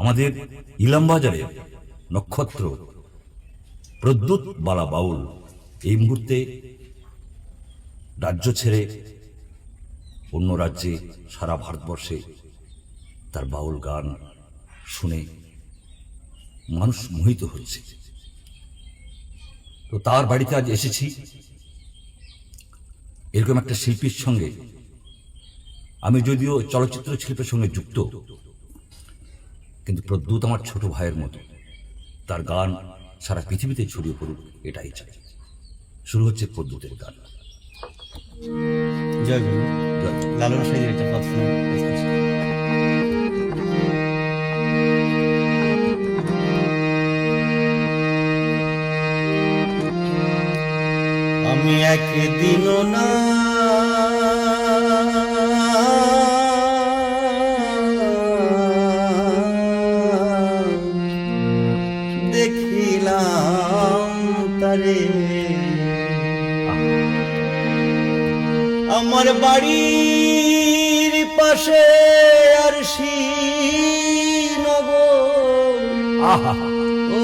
আমাদের ইলামবাজারে নক্ষত্র, প্রদ্যুৎ বালা বাউল এই মুহূর্তে রাজ্য ছেড়ে অন্য রাজ্যে সারা ভারতবর্ষে তার বাউল গান শুনে মানুষ মোহিত হচ্ছে। তো তার বাড়িতে আজ এসেছি। এরকম একটা শিল্পীর সঙ্গে, আমি যদিও চলচ্চিত্র শিল্পের সঙ্গে যুক্ত কিন্তু প্রদ্যুৎ আমার ছোট ভাইয়ের মতো। তার গান সারা পৃথিবীতে ছড়িয়ে পড়ুক এটাই চাই। শুরু হচ্ছে প্রদ্যুতের গান। জয় গুরু। জয়। লালন সাহেবের একটা পথ আমি একদিনও না তারে আমার বাড়ির পাশে আর নগর। আহা। ও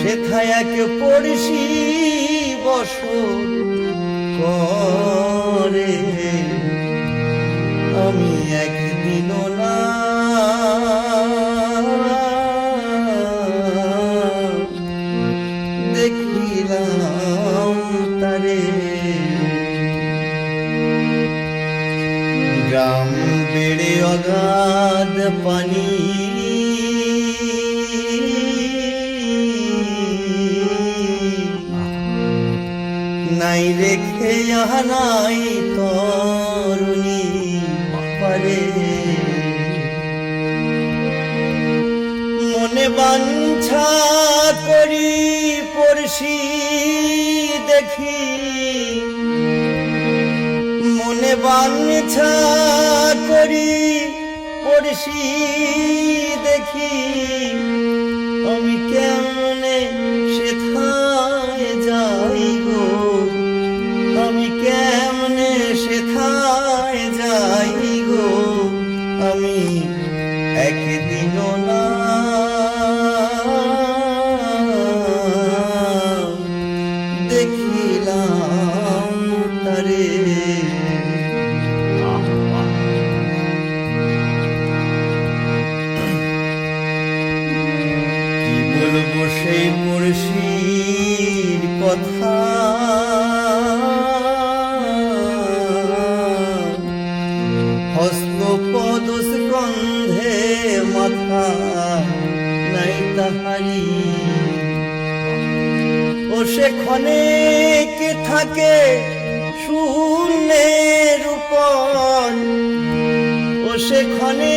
সেথায় এক পড়শি বস করে। আমি একদিন রেখে নাই তরুণী পারে মনে বাঞ্ছা করি পড়শি দেখি। মনে বাঞ্ছা করি পড়শি দেখি। আমি কেমনে কেমনে সেথায় যাই গো আমি একদিন না। দেখিলাম তারে। সেই মুর্শির কথা? মাথা নাই তাহারি। ও সেখানে কে থাকে শূন্যের উপর? ও সেখানে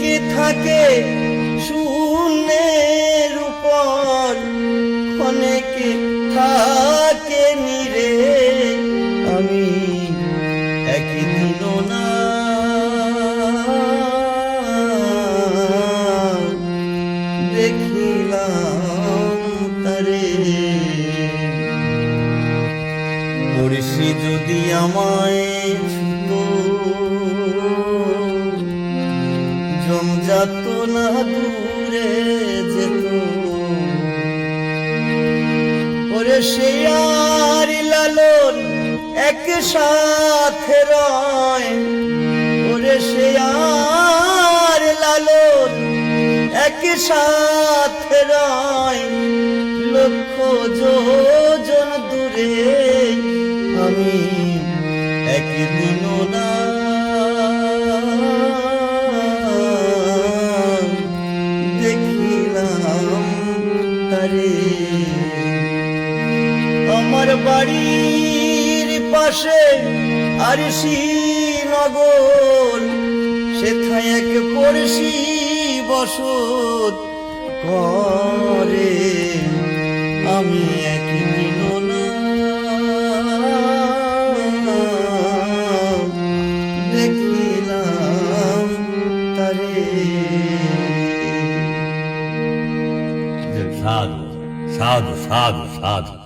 কে থাকে শূন্যের উপর? ক্ষণেকে থাকে নিরে পড়শি যদি আমায় জমজাত না দূরে যেত। ওরে সে আর লালন এক সাথে রয়। ওরে সে আর লালন এক সাথে রয়। লক্ষ যোজন দূরে একদিন দেখিলাম তারে আমার বাড়ির পাশে আর নগর সেথায় এক পড়শি বসত। করে সাধু সাধু সাধু।